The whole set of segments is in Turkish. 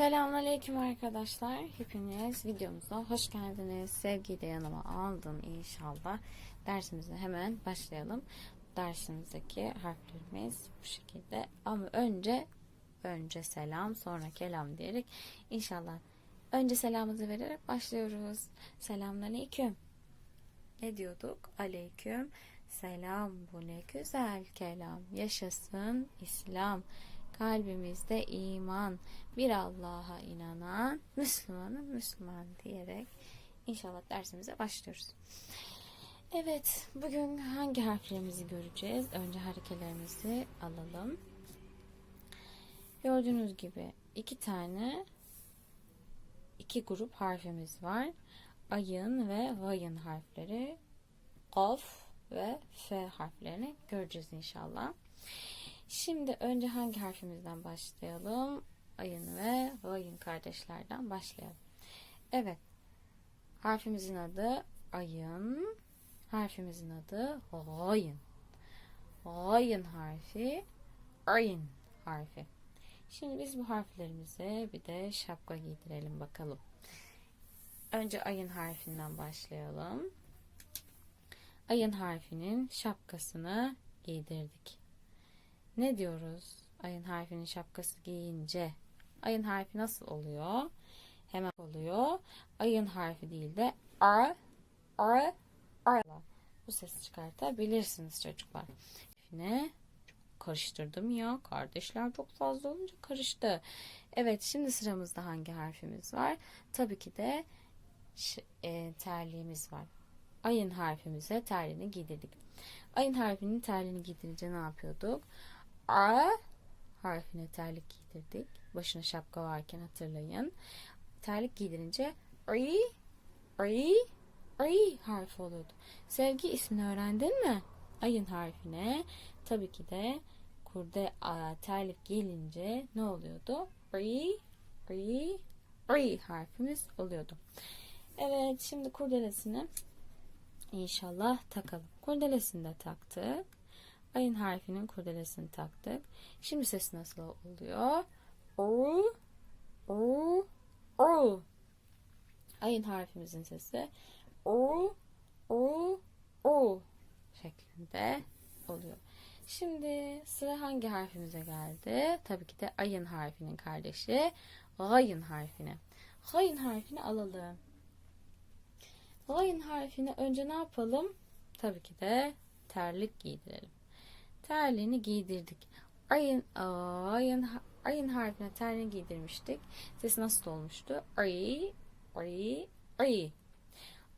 Selamünaleyküm arkadaşlar. Hepiniz videomuza hoş geldiniz. Sevgiyi de yanıma aldım inşallah. Dersimize hemen başlayalım. Dersimizdeki harflerimiz bu şekilde. Ama önce önce selam sonra kelam diyerek inşallah önce selamımızı vererek başlıyoruz. Selamünaleyküm. Ne diyorduk? Aleyküm. Selam bu ne güzel kelam. Yaşasın İslam. Kalbimizde iman. Bir Allah'a inanan Müslümanın Müslüman diyerek inşallah dersimize başlıyoruz. Evet, bugün hangi harflerimizi göreceğiz? Önce harekelerimizi alalım. Gördüğünüz gibi iki tane iki grup harfimiz var. Ayın ve vayın harfleri. Kaf ve F harflerini göreceğiz inşallah. Şimdi önce hangi harfimizden başlayalım? Ayın ve vayın kardeşlerden başlayalım. Evet. Harfimizin adı ayın. Harfimizin adı gayın. Gayın harfi ayın harfi. Şimdi biz bu harflerimize bir de şapka giydirelim bakalım. Önce ayın harfinden başlayalım. Ayın harfinin şapkasını giydirdik. Ne diyoruz? Ayın harfinin şapkası giyince. Ayın harfi nasıl oluyor? Hemen oluyor. Ayın harfi değil de a, a, a. Bu sesi çıkartabilirsiniz çocuklar. Ne? Karıştırdım ya. Kardeşler çok fazla olunca karıştı. Evet şimdi sıramızda hangi harfimiz var? Tabii ki de e, terliğimiz var. Ayın harfimize terliğini giydirdik. Ayın harfinin terliğini giydirince ne yapıyorduk? A harfine terlik giydirdik. Başına şapka varken hatırlayın. Terlik giydirince I, I, I harfi oluyordu. Sevgi ismini öğrendin mi? Ayın harfine tabii ki de kurde a, terlik gelince ne oluyordu? I, I, I harfimiz oluyordu. Evet şimdi kurdelesini inşallah takalım. Kurdelesini de taktık. Ayın harfinin kurdelesini taktık. Şimdi ses nasıl oluyor? O, o, o. Ayın harfimizin sesi o, o, o şeklinde oluyor. Şimdi sıra hangi harfimize geldi? Tabii ki de ayın harfinin kardeşi gayın harfine. Gayın harfini alalım. Gayın harfini önce ne yapalım? Tabii ki de terlik giydirelim terliğini giydirdik. Ayın ayın ayın harfine terliğini giydirmiştik. Sesi nasıl olmuştu? Ay ay ay.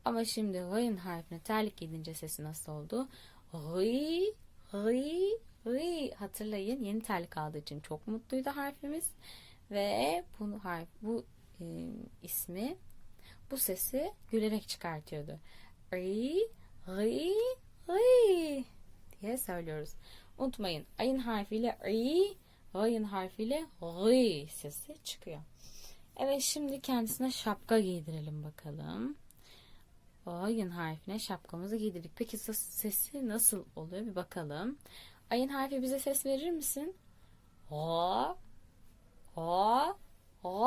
Ama şimdi ayın harfine terlik giydirince sesi nasıl oldu? Ay ay ay. Hatırlayın yeni terlik aldığı için çok mutluydu harfimiz ve bunu harf bu e, ismi bu sesi gülerek çıkartıyordu. Ay ay ay diye söylüyoruz. Unutmayın ayın harfiyle i, gayın harfiyle gı sesi çıkıyor. Evet şimdi kendisine şapka giydirelim bakalım. Ayın harfine şapkamızı giydirdik. Peki sesi nasıl oluyor bir bakalım. Ayın harfi bize ses verir misin? O, o, o,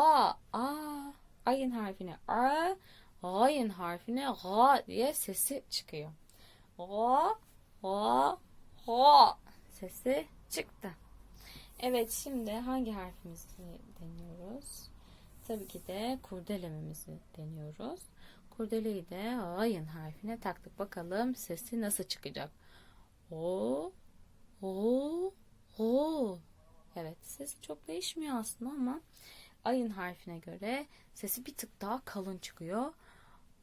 a. Ayın harfine a, ayın harfine ga diye sesi çıkıyor. O, o, o sesi çıktı. Evet şimdi hangi harfimizi deniyoruz? Tabii ki de kurdelememizi deniyoruz. Kurdeleyi de ayın harfine taktık. Bakalım sesi nasıl çıkacak? O, o, o. Evet sesi çok değişmiyor aslında ama ayın harfine göre sesi bir tık daha kalın çıkıyor.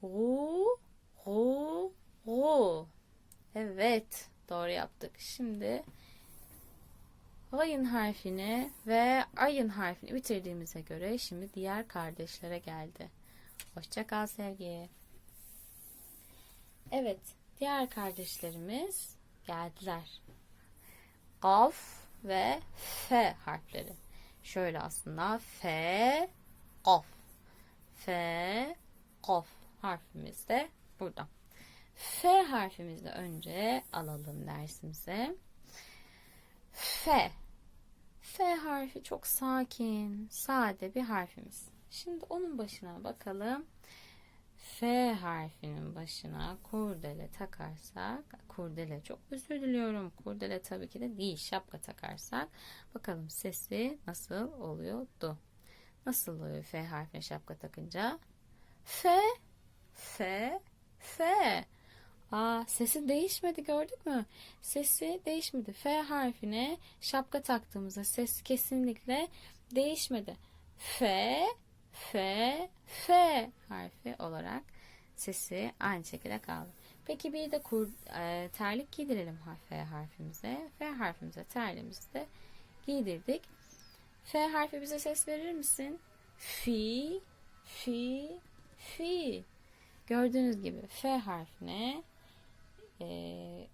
O, o, o. Evet doğru yaptık. Şimdi Ayın harfini ve ayın harfini bitirdiğimize göre şimdi diğer kardeşlere geldi. Hoşça kal sevgi. Evet, diğer kardeşlerimiz geldiler. Kaf ve F harfleri. Şöyle aslında F, Kaf. F, Kaf harfimiz de burada. F harfimizi önce alalım dersimize. F F harfi çok sakin, sade bir harfimiz. Şimdi onun başına bakalım. F harfinin başına kurdele takarsak, kurdele çok özür diliyorum. Kurdele tabii ki de değil, şapka takarsak bakalım sesi nasıl oluyordu? Nasıl oluyor F harfine şapka takınca? F, F, F. Aa, sesi değişmedi gördük mü? Sesi değişmedi. F harfine şapka taktığımızda ses kesinlikle değişmedi. F, F, F harfi olarak sesi aynı şekilde kaldı. Peki bir de kur, e, terlik giydirelim F harfimize. F harfimize terliğimizi de giydirdik. F harfi bize ses verir misin? Fi, fi, fi. Gördüğünüz gibi F harfine e,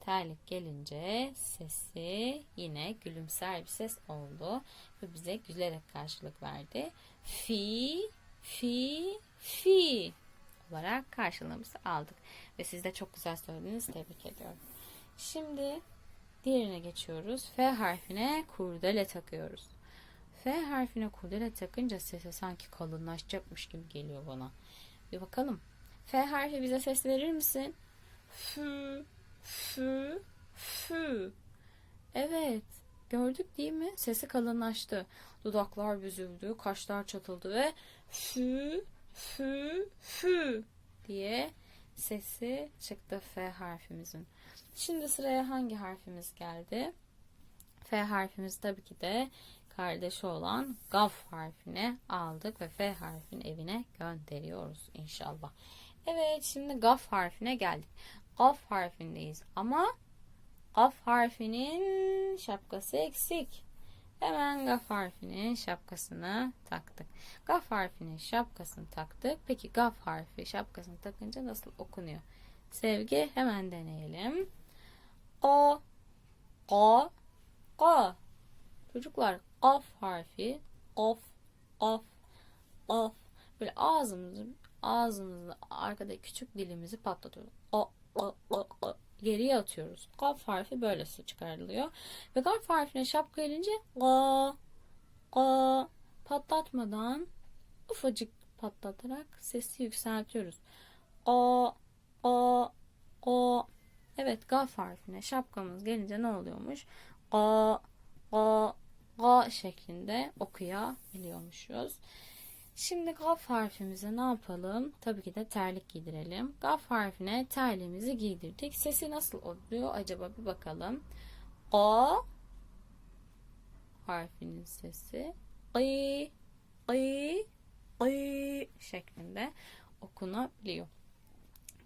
terlik gelince sesi yine gülümser bir ses oldu ve bize gülerek karşılık verdi. Fi, fi, fi olarak karşılığımızı aldık. Ve siz de çok güzel söylediniz. Tebrik ediyorum. Şimdi diğerine geçiyoruz. F harfine kurdele takıyoruz. F harfine kurdele takınca sesi sanki kalınlaşacakmış gibi geliyor bana. Bir bakalım. F harfi bize ses verir misin? Fü, fü, fü. Evet. Gördük değil mi? Sesi kalınlaştı. Dudaklar büzüldü, kaşlar çatıldı ve fü, fü, fü diye sesi çıktı F harfimizin. Şimdi sıraya hangi harfimiz geldi? F harfimiz tabii ki de kardeşi olan Gaf harfini aldık ve F harfinin evine gönderiyoruz inşallah. Evet şimdi Gaf harfine geldik. Gaf harfindeyiz ama Gaf harfinin şapkası eksik. Hemen Gaf harfinin şapkasını taktık. Gaf harfinin şapkasını taktık. Peki Gaf harfi şapkasını takınca nasıl okunuyor? Sevgi hemen deneyelim. O, o, o. Çocuklar Gaf harfi, of, of, of. Böyle ağzımızı, ağzımızı arkada küçük dilimizi patlatıyoruz. O geriye atıyoruz. Gaf harfi böyle çıkarılıyor. Ve gaf harfine şapka gelince ga, ga patlatmadan ufacık patlatarak sesi yükseltiyoruz. O, o, o. Evet gaf harfine şapkamız gelince ne oluyormuş? Ga, ga, ga şeklinde okuyabiliyormuşuz. Şimdi gaf harfimize ne yapalım? Tabii ki de terlik giydirelim. Gaf harfine terliğimizi giydirdik. Sesi nasıl oluyor acaba bir bakalım. A harfinin sesi I, I, I şeklinde okunabiliyor.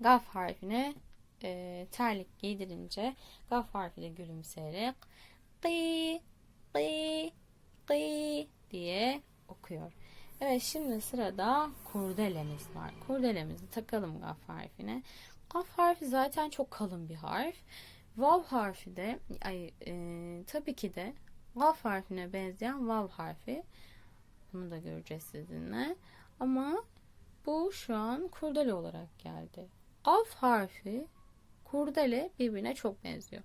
Gaf harfine e, terlik giydirince gaf harfi de gülümseyerek gı, gı, gı diye okuyor. Evet şimdi sırada kurdelemiz var. Kurdelemizi takalım gaf harfine. Gaf harfi zaten çok kalın bir harf. Vav harfi de ay, e, tabii ki de gaf harfine benzeyen vav harfi. Bunu da göreceğiz sizinle. Ama bu şu an kurdele olarak geldi. Gaf harfi kurdele birbirine çok benziyor.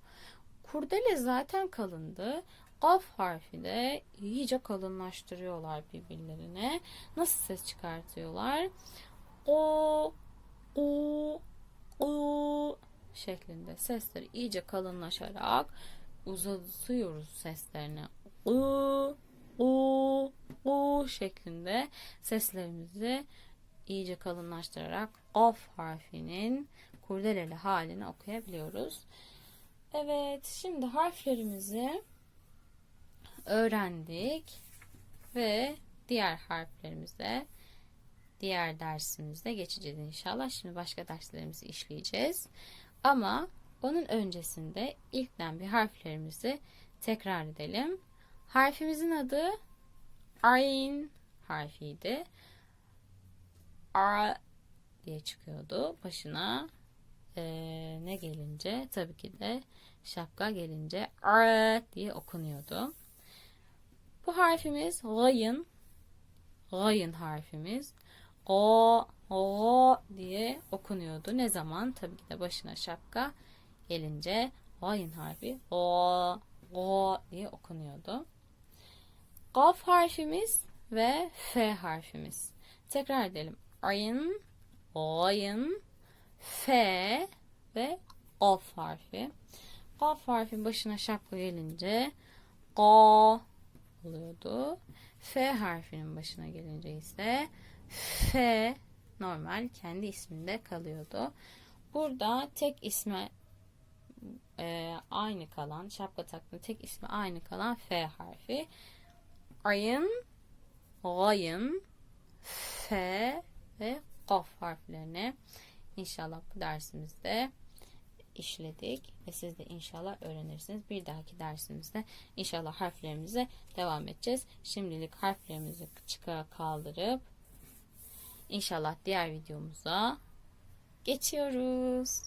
Kurdele zaten kalındı. Af harfi de iyice kalınlaştırıyorlar birbirlerine. Nasıl ses çıkartıyorlar? O, o, o şeklinde sesleri iyice kalınlaşarak uzatıyoruz seslerini. O, o, o şeklinde seslerimizi iyice kalınlaştırarak of harfinin kurdeleli halini okuyabiliyoruz. Evet, şimdi harflerimizi öğrendik ve diğer harflerimize diğer dersimizde geçeceğiz inşallah. Şimdi başka derslerimizi işleyeceğiz. Ama onun öncesinde ilkten bir harflerimizi tekrar edelim. Harfimizin adı Ayn harfiydi. A diye çıkıyordu. Başına e, ne gelince tabii ki de şapka gelince A diye okunuyordu. Bu harfimiz gayın. Gayın harfimiz. O, o diye okunuyordu. Ne zaman? Tabii ki de başına şapka gelince gayın harfi o, go diye okunuyordu. Gaf harfimiz ve F harfimiz. Tekrar edelim. Ayın, oyun, F ve Gaf harfi. Gaf harfin başına şapka gelince Go oluyordu. F harfinin başına gelince ise F normal kendi isminde kalıyordu. Burada tek isme e, aynı kalan şapka taktığında tek ismi aynı kalan F harfi. Ayın, Gayın, F ve Kaf harflerini inşallah bu dersimizde işledik ve siz de inşallah öğrenirsiniz. Bir dahaki dersimizde inşallah harflerimize devam edeceğiz. Şimdilik harflerimizi çıka kaldırıp inşallah diğer videomuza geçiyoruz.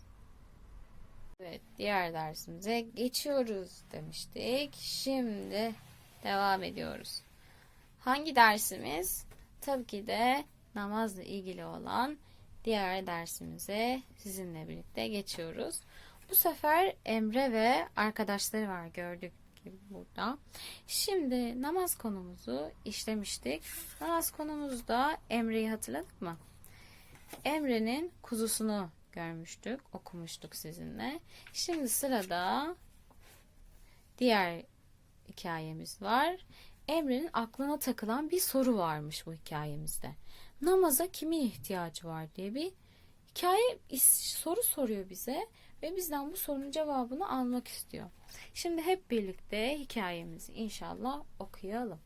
Evet, diğer dersimize geçiyoruz demiştik. Şimdi devam ediyoruz. Hangi dersimiz? Tabii ki de namazla ilgili olan diğer dersimize sizinle birlikte geçiyoruz. Bu sefer Emre ve arkadaşları var gördük gibi burada. Şimdi namaz konumuzu işlemiştik. Namaz konumuzda Emre'yi hatırladık mı? Emre'nin kuzusunu görmüştük, okumuştuk sizinle. Şimdi sırada diğer hikayemiz var. Emre'nin aklına takılan bir soru varmış bu hikayemizde. Namaza kimin ihtiyacı var diye bir hikaye soru soruyor bize ve bizden bu sorunun cevabını almak istiyor. Şimdi hep birlikte hikayemizi inşallah okuyalım.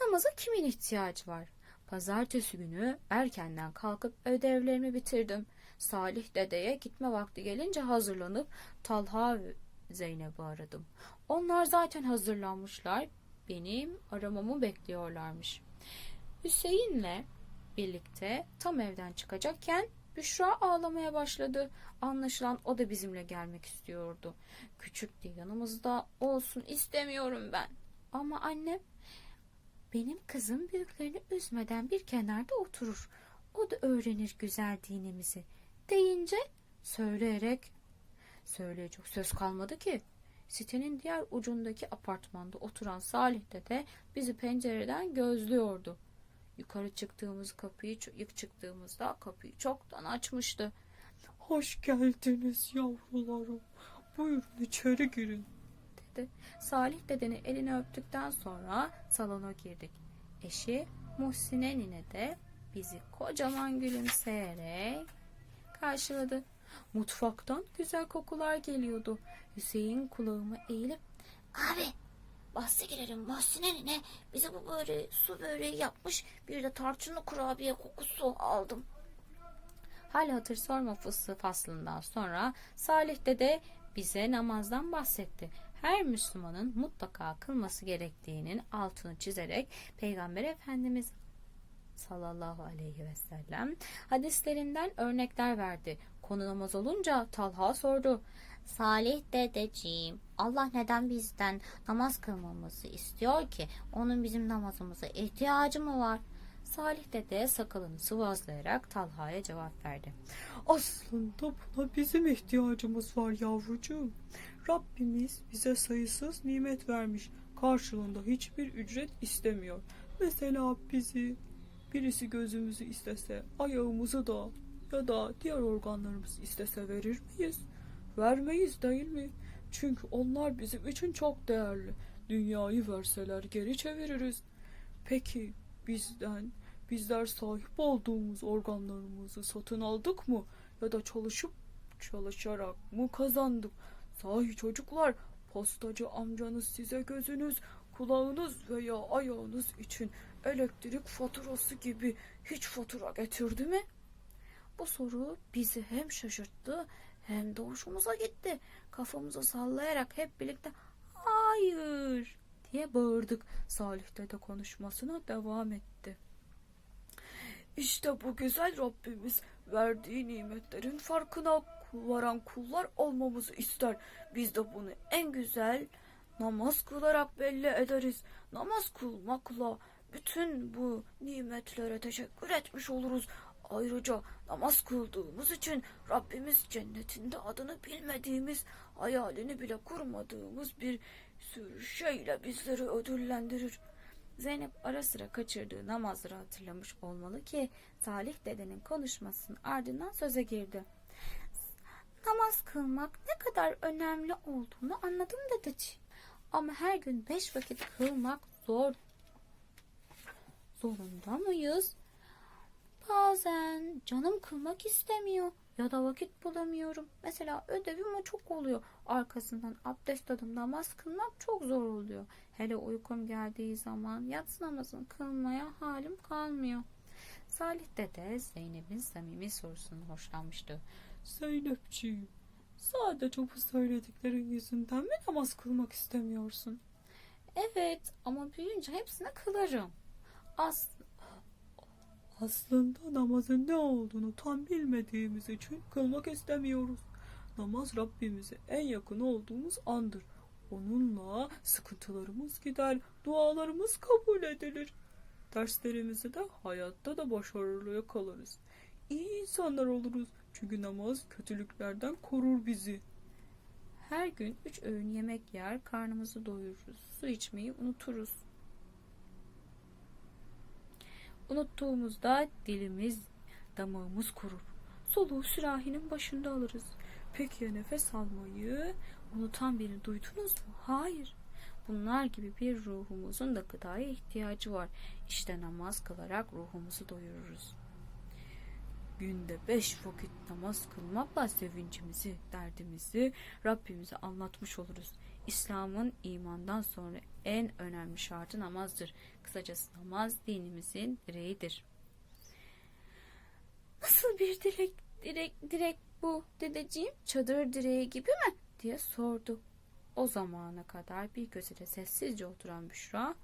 Namaza kimin ihtiyacı var? Pazartesi günü erkenden kalkıp ödevlerimi bitirdim. Salih dedeye gitme vakti gelince hazırlanıp Talha ve Zeynep'i aradım. Onlar zaten hazırlanmışlar. Benim aramamı bekliyorlarmış. Hüseyin'le birlikte tam evden çıkacakken Büşra ağlamaya başladı. Anlaşılan o da bizimle gelmek istiyordu. Küçük de yanımızda olsun istemiyorum ben. Ama annem benim kızım büyüklerini üzmeden bir kenarda oturur. O da öğrenir güzel dinimizi. Deyince söyleyerek söyleyecek söz kalmadı ki. Sitenin diğer ucundaki apartmanda oturan Salih de bizi pencereden gözlüyordu. Yukarı çıktığımız kapıyı ilk çıktığımızda kapıyı çoktan açmıştı. Hoş geldiniz yavrularım. Buyurun içeri girin. dedi. Salih dedenin elini öptükten sonra salona girdik. Eşi Muhsine nine de bizi kocaman gülümseyerek karşıladı. Mutfaktan güzel kokular geliyordu. Hüseyin kulağıma eğilip Abi bahse girelim Muhsine nine bize bu böyle su böreği yapmış bir de tarçınlı kurabiye kokusu aldım. hal hatır sorma fıstığı faslından sonra Salih dede bize namazdan bahsetti. Her Müslümanın mutlaka kılması gerektiğinin altını çizerek Peygamber Efendimiz sallallahu aleyhi ve sellem hadislerinden örnekler verdi. Konu namaz olunca Talha sordu. Salih dedeciğim Allah neden bizden namaz kılmamızı istiyor ki? Onun bizim namazımıza ihtiyacı mı var? Salih dede sakalını sıvazlayarak Talha'ya cevap verdi. Aslında buna bizim ihtiyacımız var yavrucuğum. Rabbimiz bize sayısız nimet vermiş. Karşılığında hiçbir ücret istemiyor. Mesela bizi birisi gözümüzü istese, ayağımızı da ya da diğer organlarımızı istese verir miyiz? Vermeyiz değil mi? Çünkü onlar bizim için çok değerli. Dünyayı verseler geri çeviririz. Peki bizden bizler sahip olduğumuz organlarımızı satın aldık mı ya da çalışıp çalışarak mı kazandık? Sahi çocuklar postacı amcanız size gözünüz, kulağınız veya ayağınız için elektrik faturası gibi hiç fatura getirdi mi? Bu soru bizi hem şaşırttı hem de hoşumuza gitti. Kafamızı sallayarak hep birlikte hayır diye bağırdık. Salih de konuşmasına devam etti. İşte bu güzel Rabbimiz verdiği nimetlerin farkına varan kullar olmamızı ister. Biz de bunu en güzel namaz kılarak belli ederiz. Namaz kılmakla bütün bu nimetlere teşekkür etmiş oluruz. Ayrıca namaz kıldığımız için Rabbimiz cennetinde adını bilmediğimiz, hayalini bile kurmadığımız bir sürü şeyle bizleri ödüllendirir. Zeynep ara sıra kaçırdığı namazları hatırlamış olmalı ki Salih dedenin konuşmasının ardından söze girdi. Namaz kılmak ne kadar önemli olduğunu anladım dedeciğim. Ama her gün beş vakit kılmak zor. Zorunda mıyız? Bazen canım kılmak istemiyor ya da vakit bulamıyorum. Mesela ödevim o çok oluyor. Arkasından abdest alıp namaz kılmak çok zor oluyor. Hele uykum geldiği zaman yatsı namazını kılmaya halim kalmıyor. Salih dede Zeynep'in samimi sorusundan hoşlanmıştı. Zeynepciğim, sadece bu söylediklerin yüzünden mi namaz kılmak istemiyorsun? Evet ama büyüyünce hepsine kılarım. As Aslında namazın ne olduğunu tam bilmediğimiz için kılmak istemiyoruz. Namaz Rabbimize en yakın olduğumuz andır. Onunla sıkıntılarımız gider, dualarımız kabul edilir. Derslerimizi de hayatta da başarılı kalırız. İyi insanlar oluruz. Çünkü namaz kötülüklerden korur bizi. her gün üç öğün yemek yer, karnımızı doyururuz. Su içmeyi unuturuz. Unuttuğumuzda dilimiz, damağımız kurur. Soluğu sürahinin başında alırız. Peki ya nefes almayı unutan birini duydunuz mu? Hayır. Bunlar gibi bir ruhumuzun da gıdaya ihtiyacı var. İşte namaz kılarak ruhumuzu doyururuz. Günde beş vakit namaz kılmakla sevincimizi, derdimizi Rabbimize anlatmış oluruz. İslam'ın imandan sonra en önemli şartı namazdır. Kısacası namaz dinimizin direğidir. Nasıl bir direk, direk, direk bu dedeciğim? Çadır direği gibi mi? diye sordu. O zamana kadar bir köşede sessizce oturan Büşra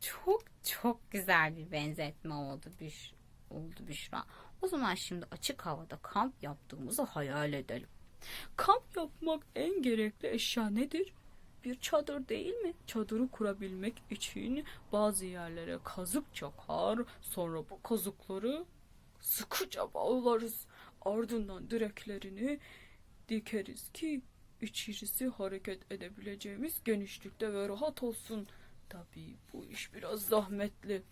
çok çok güzel bir benzetme oldu Büş oldu Büşra. O zaman şimdi açık havada kamp yaptığımızı hayal edelim. Kamp yapmak en gerekli eşya nedir? Bir çadır değil mi? Çadırı kurabilmek için bazı yerlere kazık çakar, sonra bu kazıkları sıkıca bağlarız. Ardından direklerini dikeriz ki içerisi hareket edebileceğimiz genişlikte ve rahat olsun. Tabii bu iş biraz zahmetli.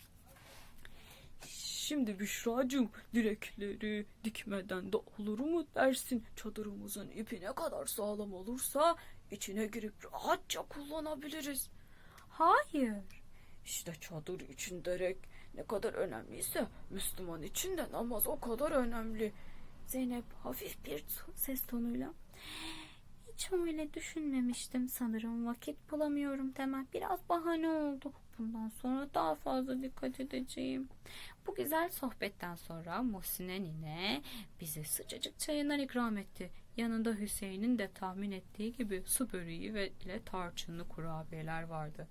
Şimdi Büşra'cığım direkleri dikmeden de olur mu dersin? Çadırımızın ipi ne kadar sağlam olursa içine girip rahatça kullanabiliriz. Hayır. İşte çadır için direk ne kadar önemliyse Müslüman için de namaz o kadar önemli. Zeynep hafif bir ses tonuyla hiç öyle düşünmemiştim sanırım vakit bulamıyorum demem biraz bahane oldu. Bundan sonra daha fazla dikkat edeceğim. Bu güzel sohbetten sonra Muhsine nine bize sıcacık çayından ikram etti. Yanında Hüseyin'in de tahmin ettiği gibi su böreği ve ile tarçınlı kurabiyeler vardı.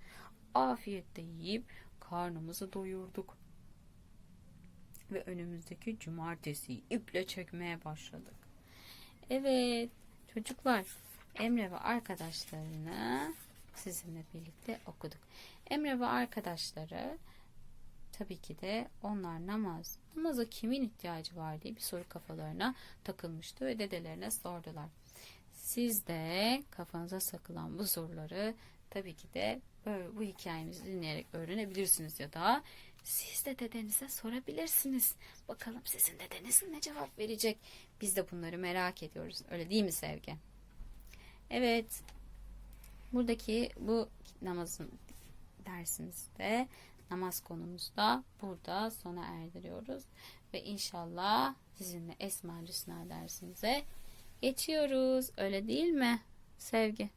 Afiyetle yiyip karnımızı doyurduk. Ve önümüzdeki cumartesiyi iple çekmeye başladık. Evet çocuklar Emre ve arkadaşlarını sizinle birlikte okuduk. Emre ve arkadaşları tabii ki de onlar namaz. Namaza kimin ihtiyacı var diye bir soru kafalarına takılmıştı ve dedelerine sordular. Siz de kafanıza sakılan bu soruları tabii ki de böyle bu hikayemizi dinleyerek öğrenebilirsiniz ya da siz de dedenize sorabilirsiniz. Bakalım sizin dedeniz ne cevap verecek? Biz de bunları merak ediyoruz. Öyle değil mi Sevgi? Evet. Buradaki bu namazın dersimizde namaz konumuzda burada sona erdiriyoruz. Ve inşallah sizinle Esma Hüsna dersimize geçiyoruz. Öyle değil mi Sevgi?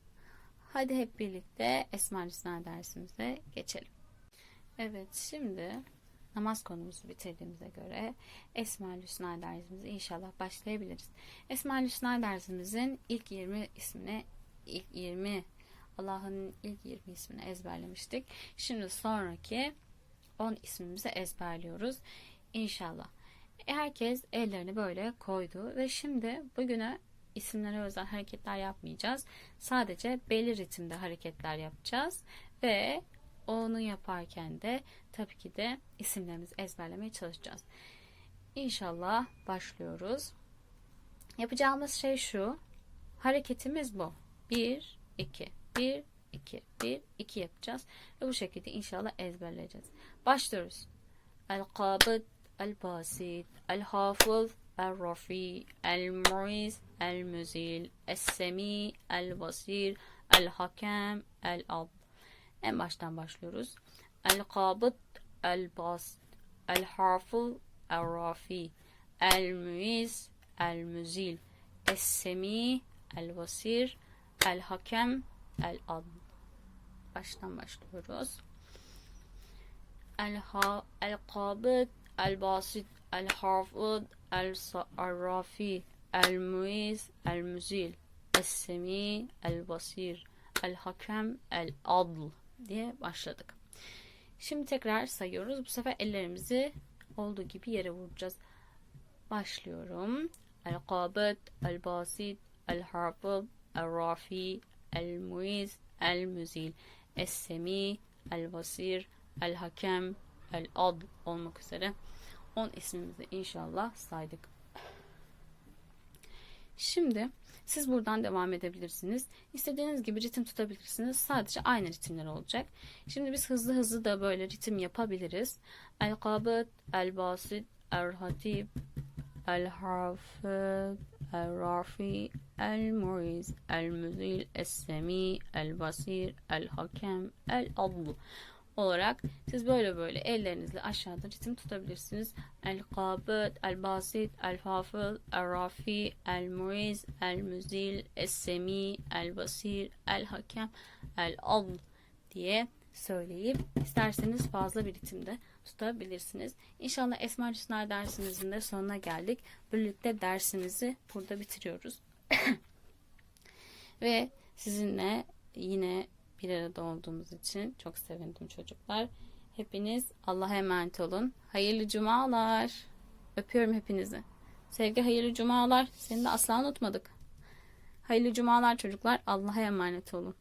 Hadi hep birlikte Esma Hüsna dersimize geçelim. Evet şimdi namaz konumuzu bitirdiğimize göre Esma Hüsna dersimize inşallah başlayabiliriz. Esma Hüsna dersimizin ilk 20 ismini ilk 20 Allah'ın ilk 20 ismini ezberlemiştik. Şimdi sonraki 10 ismimizi ezberliyoruz. İnşallah. Herkes ellerini böyle koydu ve şimdi bugüne isimlere özel hareketler yapmayacağız. Sadece belli ritimde hareketler yapacağız ve onu yaparken de tabii ki de isimlerimizi ezberlemeye çalışacağız. İnşallah başlıyoruz. Yapacağımız şey şu. Hareketimiz bu. 1, 2, 1, 2, 1, 2 yapacağız. Ve bu şekilde inşallah ezberleyeceğiz. Başlıyoruz. El-Kabid, El-Basit, El-Hafız, El-Rafi, El-Muiz, El-Müzil, El-Semi, El-Basir, El-Hakem, El-Ab. En baştan başlıyoruz. El-Kabid, El-Basit, El-Hafız, El-Rafi, El-Muiz, El-Müzil, El-Semi, El-Basir, El-Hakem, el ad baştan başlıyoruz. El ha el kabid el basit el hafid el sarrafi el muiz el muzil el semi el basir el hakem el adl diye başladık. Şimdi tekrar sayıyoruz. Bu sefer ellerimizi olduğu gibi yere vuracağız. Başlıyorum. El kabid el basit el hafid el El-Muiz, El-Müzil, Es-Semi, El-Basir, El Hakem, El Ad olmak üzere 10 ismimizi inşallah saydık. Şimdi siz buradan devam edebilirsiniz. İstediğiniz gibi ritim tutabilirsiniz. Sadece aynı ritimler olacak. Şimdi biz hızlı hızlı da böyle ritim yapabiliriz. El Kabit, El El El El El El Es Semi, El Basir, El Hakem, El Adl olarak siz böyle böyle ellerinizle aşağıda ritim tutabilirsiniz. El kabit, el basit, el hafız, el rafi, el muiz, el müzil, es semi, el basir, el hakem, el al diye söyleyip isterseniz fazla bir ritimde tutabilirsiniz. İnşallah Esma Hüsna dersimizin de sonuna geldik. Birlikte dersimizi burada bitiriyoruz. Ve sizinle yine bir arada olduğumuz için çok sevindim çocuklar. Hepiniz Allah'a emanet olun. Hayırlı cumalar. Öpüyorum hepinizi. Sevgi hayırlı cumalar. Seni de asla unutmadık. Hayırlı cumalar çocuklar. Allah'a emanet olun.